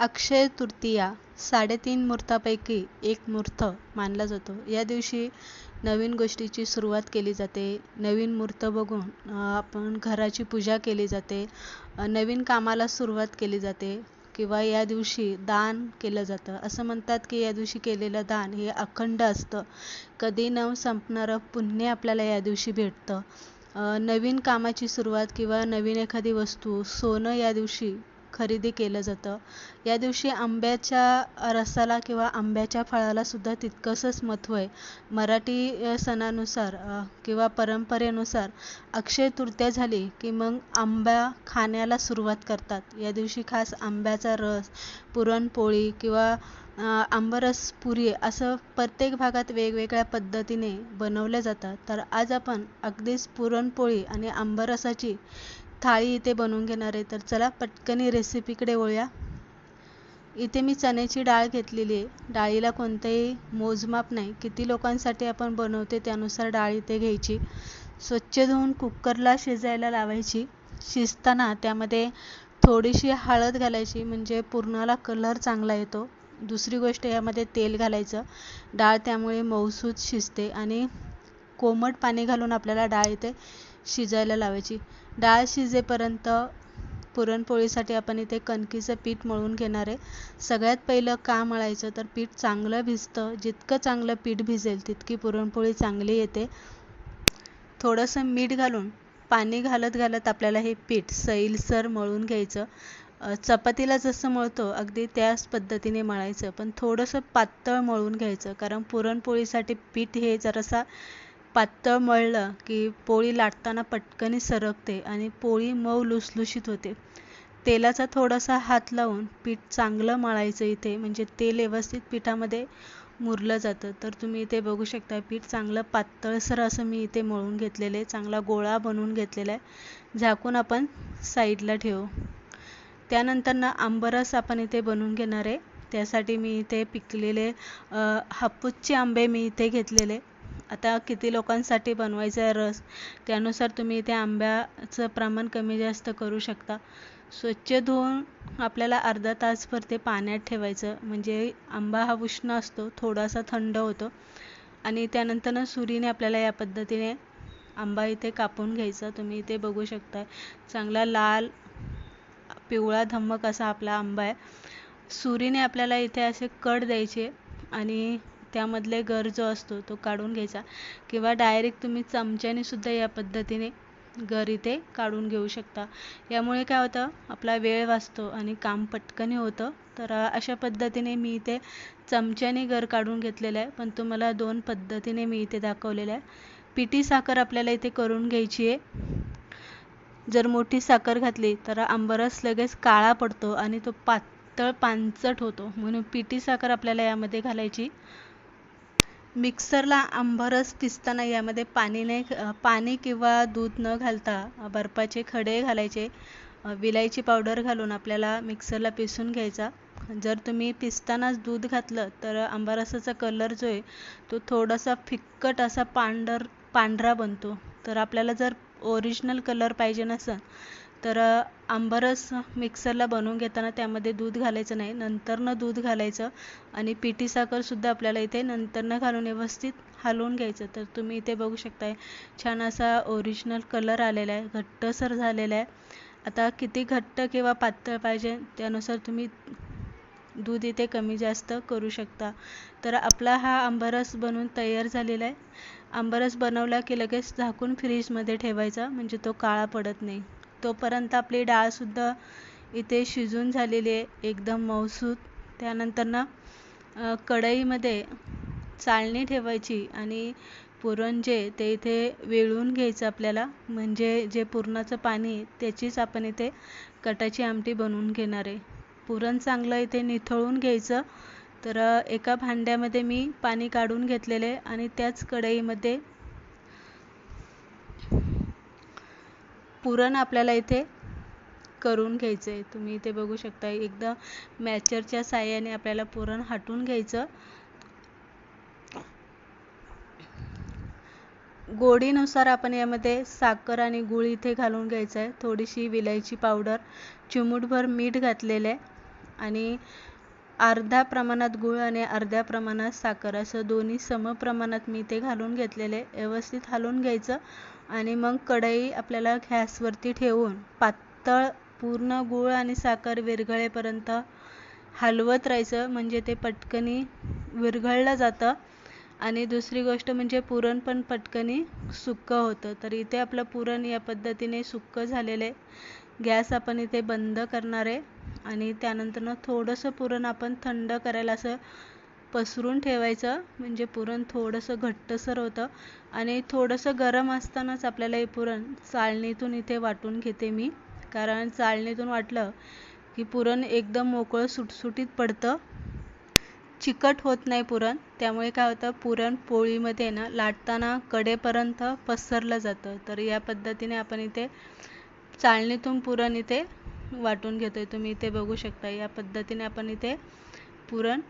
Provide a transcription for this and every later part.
अक्षय तृतीया साडेतीन मुहूर्तापैकी एक मुहूर्त मानला जातो. या दिवशी नवीन गोष्टीची सुरुवात केली जाते. नवीन मुहूर्त बघून आपण घराची पूजा केली जाते. नवीन कामाला सुरुवात केली जाते किंवा या दिवशी दान केलं जातं. असं म्हणतात की या दिवशी केलेलं दान हे अखंड असतं. कधी न संपणारं पुण्य आपल्याला या दिवशी भेटतं. नवीन कामाची सुरुवात किंवा नवीन एखादी वस्तू सोनं या दिवशी खरेदी केलं जातं. या दिवशी आंब्याच्या रसाला किंवा आंब्याच्या फळाला सुद्धा तितकंसंच महत्त्व आहे. मराठी सणानुसार किंवा परंपरेनुसार अक्षय तृतीया झाली की मग आंबा खाण्याला सुरुवात करतात. या दिवशी खास आंब्याचा रस पुरणपोळी किंवा आंबरस पुरी असं प्रत्येक भागात वेगवेगळ्या पद्धतीने बनवल्या जातात. तर आज आपण अगदीच पुरणपोळी आणि आंबरसाची थाळी इथे बनवून घेणार आहे. तर चला पटकनी रेसिपीकडे वळूया. इथे मी चण्याची डाळ घेतलेली आहे. डाळीला कोणतंही मोजमाप नाही. किती लोकांसाठी आपण बनवते त्यानुसार डाळ इथे घ्यायची. स्वच्छ धुवून कुकरला शिजायला लावायची. शिजताना त्यामध्ये थोडीशी हळद घालायची. म्हणजे पुरणाला कलर चांगला येतो. दुसरी गोष्ट यामध्ये तेल घालायचं. डाळ त्यामुळे मऊसूत शिजते आणि कोमट पाणी घालून आपल्याला डाळ इथे शिजायला लावायची. डाळ शिजेपर्यंत पुरणपोळीसाठी आपण इथे कणकीचं पीठ मळून घेणार आहे. सगळ्यात पहिलं का मळायचं? तर पीठ चांगलं भिजतं. जितकं चांगलं पीठ भिजेल तितकी पुरणपोळी चांगली येते. थोडंसं मीठ घालून पाणी घालत घालत आपल्याला हे पीठ सैलसर मळून घ्यायचं. चपातीला जसं मळतो अगदी त्याच पद्धतीने मळायचं. पण थोडंसं पातळ मळून घ्यायचं. कारण पुरणपोळीसाठी पीठ हे जरासा पातळ मळलं की पोळी लाटताना पटकन सरकते आणि पोळी मऊ लुसलुशीत होते. तेलाचा थोडासा हात लावून पीठ चांगलं मळायचं इथे. म्हणजे तेल व्यवस्थित पिठामध्ये मुरलं जातं. तर तुम्ही इथे बघू शकता पीठ चांगलं पातळसर असं मी इथे मळून घेतलेलं आहे. चांगला गोळा बनवून घेतलेला आहे. झाकून आपण साईडला ठेवू. त्यानंतर ना आंबरस आपण इथे बनवून घेणार आहे. त्यासाठी मी इथे पिकलेले हापूसचे आंबे मी इथे घेतलेले. आता किती लोकांसाठी बनवायचा आहे रस त्यानुसार तुम्ही इथे आंब्याचं प्रमाण कमी जास्त करू शकता. स्वच्छ धुवून आपल्याला अर्धा तासभर ते पाण्यात ठेवायचं. म्हणजे आंबा हा उष्ण असतो थोडासा थंड होतो. आणि त्यानंतर सुरीने आपल्याला या पद्धतीने आंबा इथे कापून घ्यायचा. तुम्ही इथे बघू शकता चांगला लाल पिवळा धम्मक असा आपला आंबा आहे. सुरीने आपल्याला इथे असे कट द्यायचे आणि त्यामधले गर जो असतो तो काढून घ्यायचा. किंवा डायरेक्ट तुम्ही चमच्याने सुद्धा या पद्धतीने गर इथे काढून घेऊ शकता. यामुळे काय होतं? आपला वेळ वाचतो आणि काम पटकन होतं. तर अशा पद्धतीने मी इथे चमच्याने गर काढून घेतलेलं आहे. पण तुम्हाला दोन पद्धतीने मी इथे दाखवलेलं आहे. पिठी साखर आपल्याला इथे करून घ्यायची आहे. जर मोठी साखर घातली तर आंबरस लगेच काळा पडतो आणि तो पातळ पांचट होतो. म्हणून पिठी साखर आपल्याला यामध्ये घालायची. मिक्सरला आंबरस पिसताना यामध्ये पाणी नाही पाणी किंवा दूध न घालता बर्फाचे खडे घालायचे. विलायची पावडर घालून आपल्याला मिक्सरला पिसून घ्यायचा. जर तुम्ही पिसतानाच दूध घातलं तर आंबारसाचा कलर जो आहे तो थोडासा फिक्कट असा पांढर पांढरा बनतो. तर आपल्याला जर ओरिजिनल कलर पाहिजे नसेल तर आंबरस मिक्सरला बनवून घेताना त्यामध्ये दूध घालायचं नाही. नंतरनं दूध घालायचं आणि पिठी साखरसुद्धा आपल्याला इथे नंतरनं घालून व्यवस्थित हलवून घ्यायचं. तर तुम्ही इथे बघू शकताय छान असा ओरिजिनल कलर आलेला आहे. घट्टसर झालेला आहे. आता किती घट्ट किंवा पातळ पाहिजे त्यानुसार तुम्ही दूध इथे कमी जास्त करू शकता. तर आपला हा आंबरस बनवून तयार झालेला आहे. आंबरस बनवला की लगेच झाकून फ्रीजमध्ये ठेवायचा म्हणजे तो काळा पडत नाही. तोपर्यंत आपली डाळसुद्धा इथे शिजून झालेली आहे एकदम मऊसूत. त्यानंतर ना कढईमध्ये चाळणी ठेवायची आणि पुरण जे ते इथे वेळून घ्यायचं आपल्याला. म्हणजे जे पुरणाचं पाणी त्याचीच आपण इथे कटाची आमटी बनवून घेणार आहे. पुरण चांगलं इथे निथळून घ्यायचं. तर एका भांड्यामध्ये मी पाणी काढून घेतलेले आणि त्याच कढईमध्ये पुरण आपल्याला इथे करून घ्यायचं आहे तुम्ही इथे बघू शकता एकदम मॅचरच्या साह्याने आपल्याला पुरण हटून घ्यायचं. गोडीनुसार आपण यामध्ये साखर आणि गूळ इथे घालून घ्यायचं आहे थोडीशी विलायची पावडर चिमूटभर मीठ घातलेलं आहे. आणि अर्ध्या प्रमाणात गूळ आणि अर्ध्या प्रमाणात साखर असं दोन्ही सम प्रमाणात मी ते घालून घेतलेले व्यवस्थित हलवून घ्यायचं. आणि मग कढई आपल्याला गॅसवरती ठेवून पातळ पूर्ण गूळ आणि साखर विरघळेपर्यंत हलवत राहायचं. म्हणजे ते पटकनी विरघळलं जातं. आणि दुसरी गोष्ट म्हणजे पुरण पण पटकनी सुक्कं होतं. तर इथे आपलं पुरण या पद्धतीने सुक्कं झालेलं आहे. गॅस आपण इथे बंद करणार आहे. आणि त्यानंतरनं थोडंसं पुरण आपण थंड करायला असं पसरून ठेवायचं. म्हणजे पुरण थोडंसं घट्टसर होतं. आणि थोडंसं गरम असतानाच आपल्याला हे पुरण चाळणीतून इथे वाटून घेते मी. कारण चाळणीतून वाटलं की पुरण एकदम मोकळं सुटसुटीत पडतं. चिकट होत नाही पुरण. त्यामुळे काय होतं पुरण पोळीमध्ये ना लाटताना कडेपर्यंत पसरलं जातं. तर या पद्धतीने आपण इथे चाळणीतून पुरण इथे वाटून घेतोय. तुम्ही इथे बघू शकता या पद्धतीने आपण इथे पुरण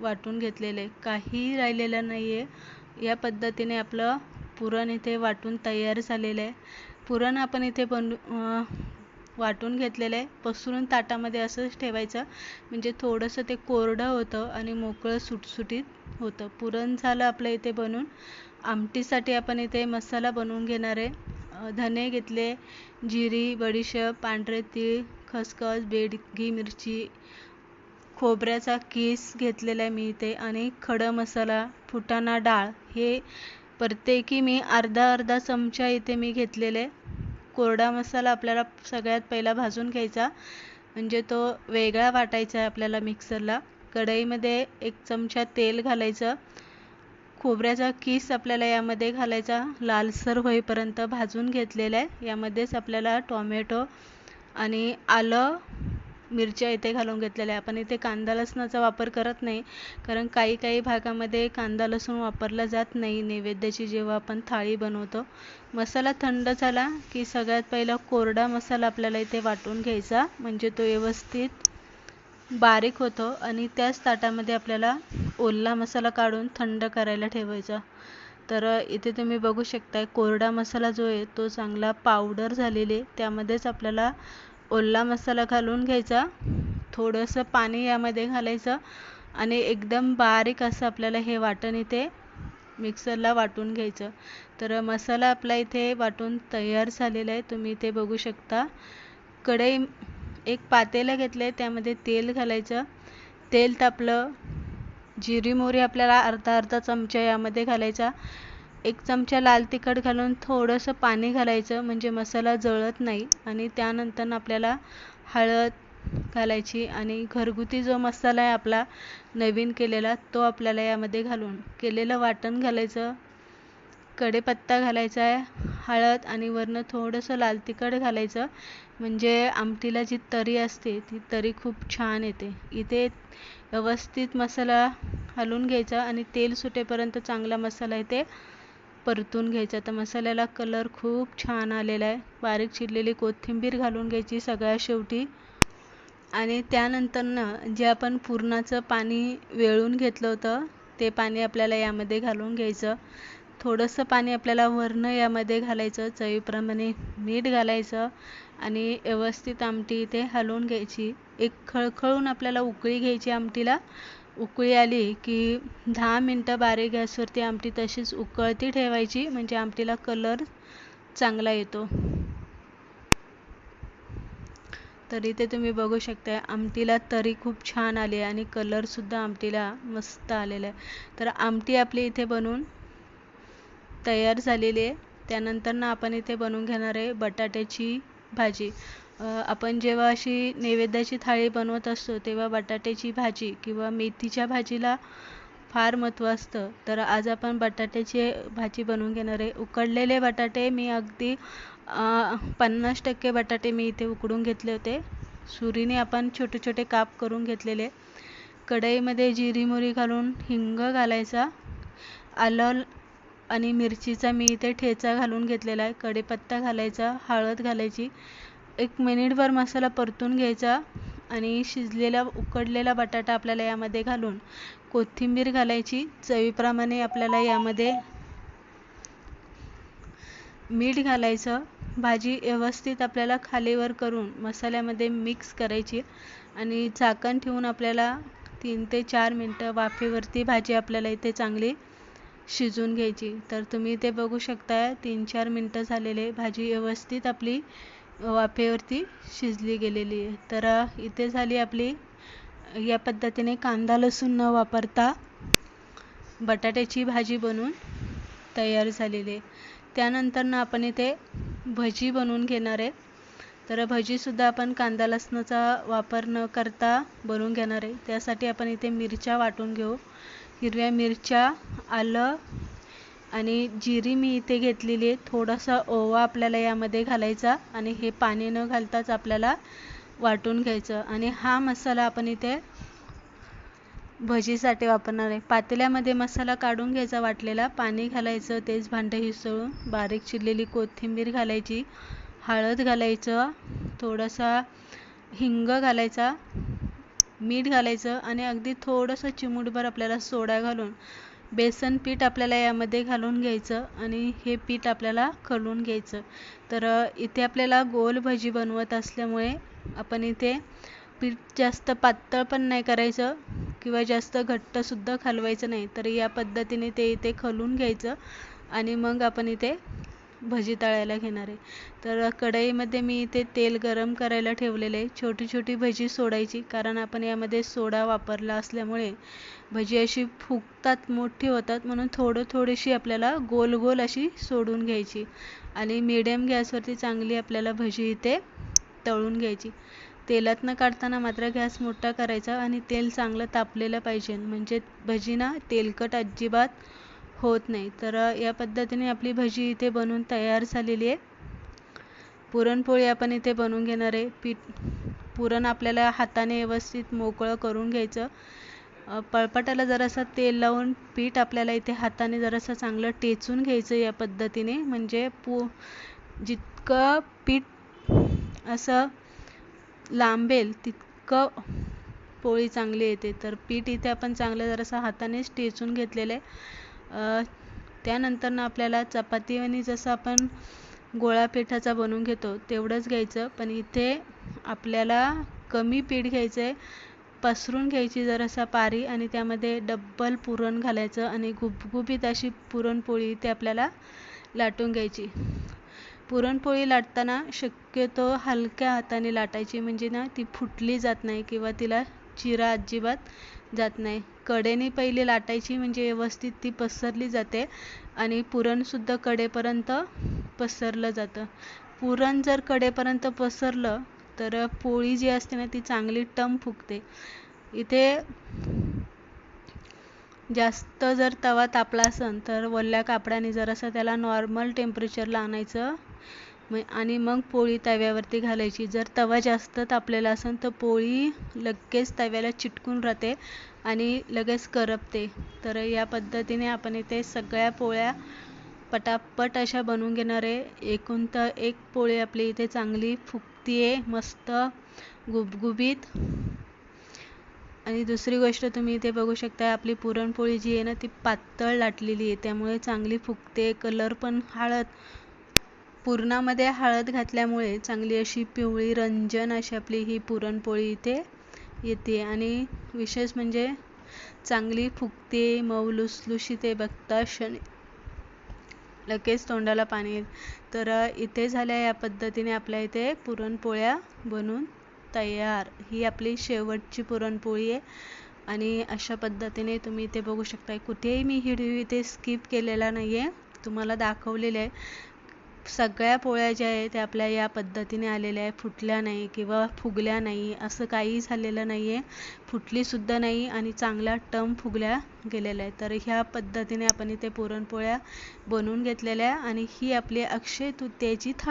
वाटून घेतलेलं. आहे काहीही राहिलेलं नाही आहे या पद्धतीने आपलं पुरण इथे वाटून तयार झालेलं आहे. पुरण आपण इथे बनू वाटून घेतलेलं आहे. पसरून ताटामध्ये असंच ठेवायचं. म्हणजे थोडंसं ते कोरडं होतं आणि मोकळं सुटसुटीत होतं. पुरण झालं आपलं इथे बनून. आमटीसाठी आपण इथे मसाला बनवून घेणार आहे. धने घेतले जिरी बडीशेप पांढरे तीळ खसखस बेडगी मिरची खोबऱ्याचा किस घेतलेला आहे मी इथे आणि खडं मसाला फुटाणा डाळ हे प्रत्येकी मी अर्धा अर्धा चमचा इथे मी घेतलेले. कोरडा मसाला आपल्याला सगळ्यात पहिला भाजून घ्यायचा म्हणजे तो वेगळा वाटायचा आहे आपल्याला मिक्सरला. कढईमध्ये एक चमचा तेल घालायचं खोबऱ्याचा किस आपल्याला यामध्ये घालायचा. लालसर होईपर्यंत भाजून घेतलेला आहे. यामध्येच आपल्याला टॉमॅटो आणि आलं मिरच्या इथे घालून घेतलेल्या आहे. आपण इथे कांदा लसणाचा वापर करत नाही कारण काही काही भागामध्ये कांदा लसूण वापरला जात नाही. नैवेद्याची जेव्हा आपण थाळी बनवतो मसाला थंड झाला की सगळ्यात पहिला कोरडा मसाला आपल्याला इथे वाटून घ्यायचा. म्हणजे तो व्यवस्थित बारीक होतो आणि त्याच ताटामध्ये आपल्याला ओला मसाला काढून थंड करायला ठेवायचा. तर इथे तुम्ही बघू शकताय कोरडा मसाला जो आहे तो चांगला पावडर झालेले त्यामध्येच आपल्याला ओला मसाला घालून घ्यायचा. थोडंसं पाणी यामध्ये घालायचं आणि एकदम बारीक असं आपल्याला हे वाटण इथे मिक्सरला वाटून घ्यायचं. तर मसाला आपला इथे वाटून तयार झालेला आहे. तुम्ही इथे बघू शकता. कढई एक पातेलं घेतलं आहे त्यामध्ये तेल घालायचं. तेल तापलं जिरी मोहरी आपल्याला अर्धा अर्धा चमचा यामध्ये घालायचा. एक चमचा लाल तिखट घालून थोडंसं पाणी घालायचं म्हणजे मसाला जळत नाही. आणि त्यानंतर आपल्याला हळद घालायची आणि घरगुती जो मसाला आहे आपला नवीन केलेला तो आपल्याला यामध्ये घालून केलेलं वाटण घालायचं. कढीपत्ता घालायचा आहे हळद आणि वरनं थोडंसं लाल तिखट घालायचं. म्हणजे आमटीला जी तरी असते ती तरी खूप छान येते. इथे व्यवस्थित मसाला हलवून घ्यायचा आणि तेल सुटेपर्यंत चांगला मसाला इथे परतून घ्यायचा. तर मसाल्याला कलर खूप छान आलेला आहे. बारीक चिरलेली कोथिंबीर घालून घ्यायची सगळ्या शेवटी. आणि त्यानंतरनं जे आपण पुरणाचं पाणी वेळून घेतलं होतं ते पाणी आपल्याला यामध्ये घालून घ्यायचं. थोडंसं पाणी आपल्याला वरणं यामध्ये घालायचं चवीप्रमाणे मीठ घालायचं आणि व्यवस्थित आमटी इथे हलवून घ्यायची. एक खळखळून आपल्याला उकळी घ्यायची आमटीला. उकळी आली की दहा मिनटं बारीक गॅसवरती आमटी तशीच उकळती ठेवायची म्हणजे आमटीला कलर चांगला येतो. तर इथे तुम्ही बघू शकता आमटीला तरी खूप छान आली आणि कलरसुद्धा आमटीला मस्त आलेला आहे. तर आमटी आपली इथे बनवून तयार झालेली आहे. त्यानंतर ना आपण इथे बनवून घेणार आहे बटाट्याची भाजी. आपण जेव्हा अशी नैवेद्याची थाळी बनवत असतो तेव्हा बटाट्याची भाजी किंवा मेथीच्या भाजीला फार महत्त्व असतं. तर आज आपण बटाट्याची भाजी बनवून घेणार आहे. उकडलेले बटाटे मी अगदी पन्नास टक्के बटाटे मी इथे उकडून घेतले होते. सुरीने आपण छोटे छोटे काप करून घेतलेले. कढईमध्ये जिरी घालून हिंग घालायचा. आलं आणि मिरचीचा मी इथे ठेचा घालून घेतलेला आहे. कढीपत्ता घालायचा हळद घालायची. एक मिनिटभर मसाला परतून घ्यायचा आणि शिजलेला उकडलेला बटाटा आपल्याला यामध्ये घालून कोथिंबीर घालायची. चवीप्रमाणे आपल्याला यामध्ये मीठ घालायचं. भाजी व्यवस्थित आपल्याला खालीवर करून मसाल्यामध्ये मिक्स करायची आणि झाकण ठेवून आपल्याला तीन ते चार मिनटं वाफेवरती भाजी आपल्याला इथे चांगली शिजवून घ्यायची. तर तुम्ही इथे बघू शकता तीन चार मिनटं झालेले. भाजी व्यवस्थित आपली वाफेवरती शिजली गेलेली आहे. तर इथे झाली आपली या पद्धतीने कांदा लसूण न वापरता बटाट्याची भाजी बनवून तयार झालेली आहे. त्यानंतर ना आपण इथे भजी बनवून घेणार आहे. तर भजीसुद्धा आपण कांदा लसणाचा वापर न करता बनवून घेणार आहे. त्यासाठी आपण इथे मिरच्या वाटून घेऊ. हिरव्या मिरच्या आलं आणि जिरी मी इथे घेतलेली आहे. थोडासा ओवा आपल्याला यामध्ये घालायचा आणि हे पाणी न घालताच आपल्याला वाटून घ्यायचं. आणि हा मसाला आपण इथे भजीसाठी वापरणार आहे. पातेल्यामध्ये मसाला काढून घ्यायचा वाटलेला पाणी घालायचं तेच भांडं हिसळून बारीक चिरलेली कोथिंबीर घालायची हळद घालायचं थोडासा हिंग घालायचा मीठ घालायचं आणि अगदी थोडंसं चिमूटभर आपल्याला सोडा घालून बेसन पीठ आपल्याला यामध्ये घालून घ्यायचं आणि हे पीठ आपल्याला कळून घ्यायचं. तर इथे आपल्याला गोल भजी बनवत असल्यामुळे आपण इथे पीठ जास्त पातळ पण नाही करायचं किंवा जास्त घट्टसुद्धा खालवायचं नाही. तर या पद्धतीने ते इथे खलून घ्यायचं आणि मग आपण इथे भजी तळायला घेणार. आहे तर कढईमध्ये मी इथे तेल गरम करायला ठेवलेलं. आहे छोटी छोटी भजी सोडायची कारण आपण यामध्ये सोडा वापरला असल्यामुळे भजी अशी फुगतात मोठी होतात म्हणून थोडं थोडीशी आपल्याला गोल गोल अशी सोडून घ्यायची. आणि मिडियम गॅसवरती चांगली आपल्याला भजी इथे तळून घ्यायची. तेलातनं काढताना मात्र गॅस मोठा करायचा आणि तेल चांगलं तापलेलं पाहिजे. म्हणजे भजी ना तेलकट अजिबात होत नाही. तर या पद्धतीने आपली भजी इथे बनवून तयार झालेली आहे. पुरणपोळी आपण इथे बनवून घेणार आहे. पीठ पुरण आपल्याला हाताने व्यवस्थित मोकळं करून घ्यायचं. पळपाटाला जरासं तेल लावून पीठ आपल्याला इथे हाताने जरासं चांगलं टेचून घ्यायचं या पद्धतीने. म्हणजे पू जितकं पीठ असं लांबेल तितकं पोळी चांगली येते. तर पीठ इथे आपण चांगलं जरासं हातानेच टेचून घेतलेलं आहे. त्यानंतर ना आपल्याला चपाती आणि जसं आपण गोळा पिठाचा बनवून घेतो तेवढंच घ्यायचं. पण इथे आपल्याला कमी पीठ घ्यायचं आहे पसरून घ्यायची जरासा पारी आणि त्यामध्ये डब्बल पुरण घालायचं आणि गुबगुबीत अशी पुरणपोळी ते आपल्याला लाटून घ्यायची. पुरणपोळी लाटताना शक्यतो हलक्या हाताने लाटायची म्हणजे ना ती फुटली जात नाही किंवा तिला चिरा अजिबात जात नाही. कडेने पहिले लाटायची म्हणजे व्यवस्थित ती पसरली जाते आणि पुरणसुद्धा कडेपर्यंत पसरलं जातं. पुरण जर कडेपर्यंत पसरलं तर पोळी जी असते ना ती चांगली टम फुगते. इथे जास्त जर तवा तापला असेल तर वल्ल्या कापडाने जरासं त्याला नॉर्मल टेम्परेचरला आणायचं आणि मग पोळी तव्यावरती घालायची. जर तवा जास्त तापलेला असेल तर पोळी लगेच तव्याला चिटकून राहते आणि लगेच करपते. तर या पद्धतीने आपण इथे सगळ्या पोळ्या पटापट अशा बनवून घेणार आहे. एकूण तर एक पोळी आपली इथे चांगली फुगतीये आहे मस्त गुबगुबीत. आणि दुसरी गोष्ट तुम्ही इथे बघू शकता आपली पुरणपोळी जी आहे ना ती पातळ लाटलेली आहे. त्यामुळे चांगली फुगते कलर पण हळद पुरणामध्ये हळद घातल्यामुळे चांगली अशी पिवळी रंजन अशी आपली ही पुरणपोळी इथे येते. आणि विशेष म्हणजे चांगली फुगते मऊ लुसलुशी ते बघता क्षणी. लगेच तोंडाला पाणी तर इथे झाल्या या पद्धतीने आपल्या इथे पुरणपोळ्या बनून तयार. ही आपली शेवटची पुरणपोळी आहे. आणि अशा पद्धतीने तुम्ही इथे बघू शकता कुठेही मी व्हिडिओ इथे स्किप केलेला नाही आहे तुम्हाला दाखवलेले आहे. सगळ्या पोळ्या ज्या आहेत त्या आपल्या या पद्धतीने आलेल्या आहे फुटल्या नाही किंवा फुगल्या नाही असं काही झालेलं नाही आहे फुटलीसुद्धा नाही आणि चांगल्या टम फुगल्या गेलेल्या आहेत. तर ह्या पद्धतीने आपण इथे पुरणपोळ्या बनवून घेतलेल्या आहे आणि ही आपली अक्षय तृतीयेची थाळी